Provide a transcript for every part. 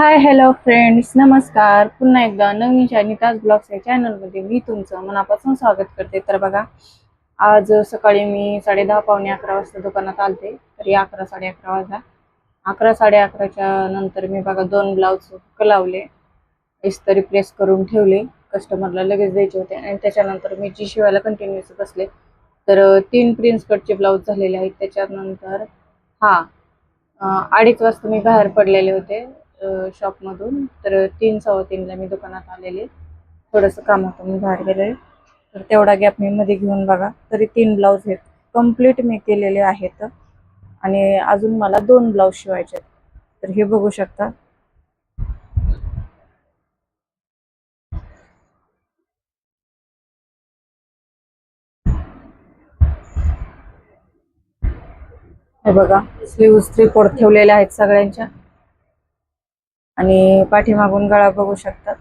Hi hello friends नमस्कार. पुन्हा एकदा नवीन शानिताज ब्लॉग्स या चॅनलमध्ये मी तुमचं मनापासून स्वागत करते. तर बघा आज सकाळी मी साडे दहा पावणे अकरा वाजता दुकानात आलते. तरी अकरा साडे अकरा वाजता अकरा साडे अकराच्या नंतर मी बघा दोन ब्लाऊज लावले. इस्तरी प्रेस करून ठेवले. कस्टमरला लगेच द्यायचे होते. आणि त्याच्यानंतर मी जी शिवायला कंटिन्युअस बसले. तर तीन प्रिन्स कटचे ब्लाऊज झालेले आहेत. त्याच्यानंतर हा अडीच वाजता मी बाहेर पडलेले होते. शॉपमधून तर तीन सव्वा तीनला मी दुकानात आलेले. थोडंसं काम होतं मी बाहेर गेले. तर तेवढा गॅप मी मध्ये घेऊन बघा. तरी तीन ब्लाऊज आहेत. कंप्लीट मी केलेले आहेत. आणि अजून मला दोन ब्लाऊज शिवायचे आहेत. तर हे बघू शकता. हे बघा स्लीव्ह थ्री पोट ठेवलेल्या आहेत सगळ्यांच्या. आणि पाठीमागून गळा बघू शकतात.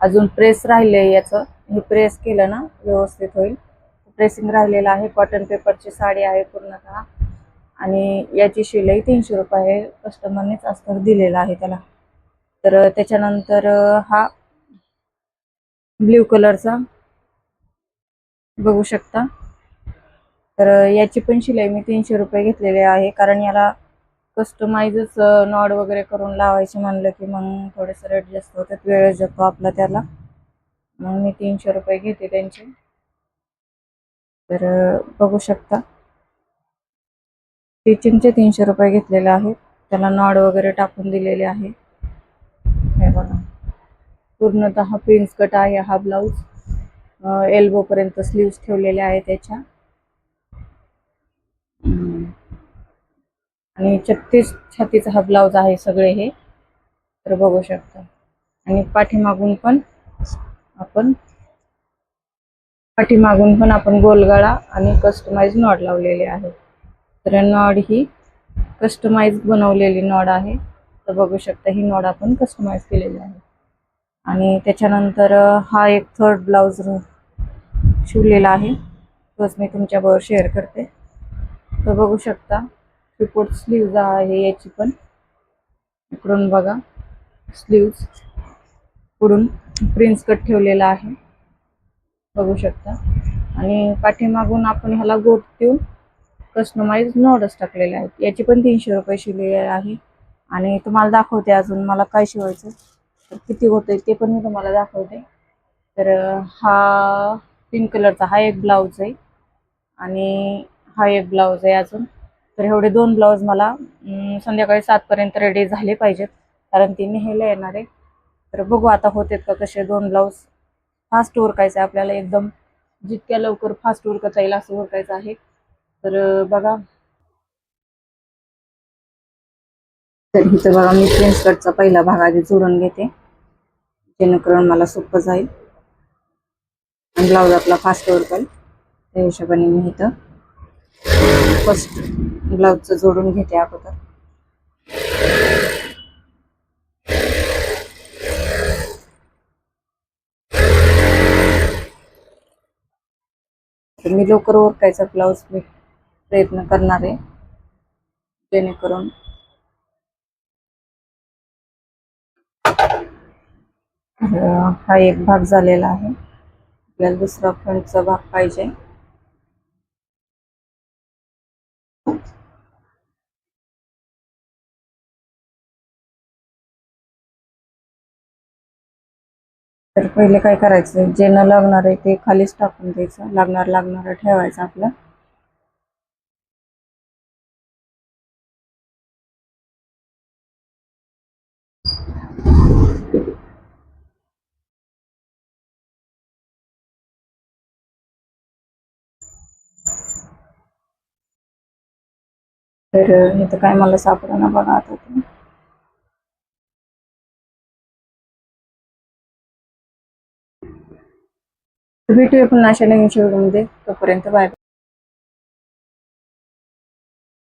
अजून प्रेस राहिले याचं. हे प्रेस केलं ना व्यवस्थित होईल. प्रेसिंग राहिलेलं आहे. कॉटन पेपरची साडी आहे पूर्णतः. आणि याची शिलाई तीनशे रुपये आहे कस्टमरनेच अस्तर दिलेला आहे त्याला. तर त्याच्यानंतर हा ब्ल्यू कलरचा बघू शकता. तर याची पण शिलाई मी तीनशे रुपये घेतलेली आहे. कारण याला कस्टमाइजच नॉड वगैरे करून लावायचे म्हणलं की मग थोडेसे रेट जास्त होतात वेळ जातो आपला त्याला. मग मी तीनशे रुपये घेते त्यांचे. तर बघू शकता. स्टिचिंगचे तीनशे रुपये घेतलेले आहेत. त्याला नॉड वगैरे टाकून दिलेले आहे. हे बघा. पूर्णतः प्रिन्स कट आहे हा ब्लाऊज. एल्बो पर्यंत स्लीव्स ठेवलेल्या आहे त्याच्या. आणि छत्तीस छातीचा हा ब्लाऊज आहे सगळे हे. तर बघू शकता. आणि पाठीमागून पण आपण पाठीमागून पण आपण गोलगळा आणि कस्टमाइज नॉड लावलेले आहे तर नॉड ही कस्टमाइज बनवलेली नॉड आहे. तर बघू शकता ही नॉड आपण कस्टमाइज केलेली आहे. आणि त्याच्यानंतर हा एक थर्ड ब्लाऊज शिवलेला आहे. तोच मी तुमच्याबरोबर शेअर करते. तर बघू शकता रिपोर्ट स्लीव्ज आहे याची पण. इकडून बघा. स्लीव्ज पुढून प्रिन्स कट ठेवलेला आहे. बघू शकता. आणि पाठीमागून आपण ह्याला गोट देऊन कस्टमाइज नोडच टाकलेले आहेत. याची पण तीनशे रुपये शिवलेली आहे. आणि तुम्हाला दाखवते अजून मला काय शिवायचं. तर किती होतंय ते पण मी तुम्हाला दाखवते. तर हा पिंक कलरचा हा एक ब्लाऊज आहे. आणि हा एक ब्लाऊज आहे अजून. तर एवढे दोन ब्लाऊज मला संध्याकाळी सातपर्यंत रेडी झाले पाहिजेत. कारण ती नेहायला येणार आहे. तर बघू आता होतेत का कसे दोन ब्लाऊज. फास्ट उरकायचं आहे आपल्याला एकदम. जितक्या लवकर फास्ट उरकता येईल असं उरकायचं आहे. तर बघा. तर इथं बघा मी प्रिन्स कटचा पहिला भाग आधी जोडून घेते. जेणेकरून मला सोपं जाईल. आणि ब्लाऊज आपला फास्ट उरकाल. त्या हिशोबाने मी इथं. फर्स्ट ब्लाऊजचं जोडून घेते अगोदर. मी लवकर ओरकायचा ब्लाऊज मी प्रयत्न करणार आहे. जेणेकरून हा एक भाग झालेला आहे. आपल्याला दुसरा फ्रंटचा भाग पाहिजे. तर पहिले काय करायचं? जे न लागणार आहे ते खालीच टाकून द्यायचं. लागणार लागणार ठेवायचं आपलं. तर इथं काय मला सापडा बघा आता भेटूया पुन्हा अशा नवीन शेवटमध्ये तोपर्यंत बाय